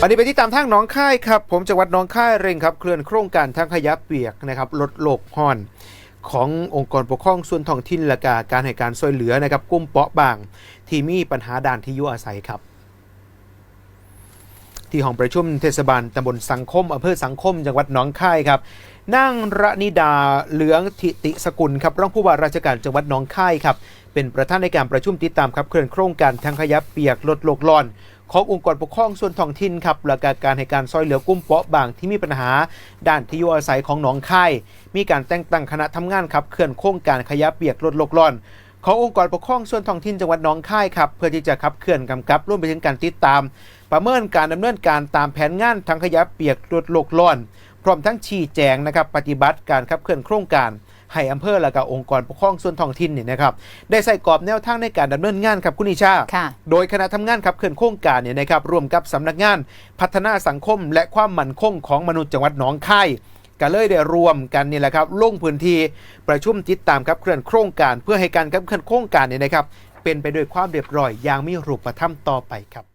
วันนี้ไปที่ตามทางน้องค่ายครับ ผมจังหวัดน้องค่ายเร่งครับเคลื่อนโครงการทางขยะเปียกนะครับลดโลกห่อนขององค์กรปกครองส่วนท้องถิ่นและกาการให้การช่วยเหลือนะครับกลุ่มเปราะบาง ที่มีปัญหาด้านที่อยู่อาศัยครับ ที่ห้องประชุมเทศบาลตำบลสังคมอำเภอสังคม จังหวัดหนองคายครับนั่งระนิดาเหลืองทิติสกุลครับรองผู้ว่าราชการจังหวัดหนองคายครับเป็นประธานในการประชุมติดตามครับเคลื่อนโครงการทางขยะเปียกลดโลกร้อน ขององค์กรปกครองส่วนท้องถิ่นครับและการการให้การซอยเหลือกลุ่มเปาะบางที่มีปัญหา ด้านที่อยู่อาศัยของหนองคาย มีการแต่งตั้งคณะทำงานครับเคลื่อนโครงการขยะเปียกลดโลกร้อนขององค์กรปกครองส่วนท้องถิ่นจังหวัดหนองคายครับเพื่อที่จะขับเคลื่อนกำกับร่วมไปถึงการติดตาม ประเมินการดำเนินการตามแผนงานทางขยะเปียกลดโลกร้อน พร้อมทั้งชี้แจงนะครับปฏิบัติการขับเคลื่อนโครงการ ให้อำเภอและก็องค์กรปกครองส่วนท้องถิ่นเนี่ยนะครับได้ใส่กรอบแนวทางในการดำเนินงานครับคุณนิชาค่ะโดยคณะทำงานขับเคลื่อนโครงการเนี่ยนะครับร่วมกับสำนักงานพัฒนาสังคม และความมั่นคงของมนุษย์จังหวัดหนองคายก็เลยได้รวมกันนี่แหละครับลงพื้นที่ประชุมติดตามครับเคลื่อนโครงการ เพื่อให้การขับเคลื่อนโครงการเนี่ยนะครับเป็นไปด้วยความเรียบร้อยอย่างมีรูปธรรมต่อไปครับ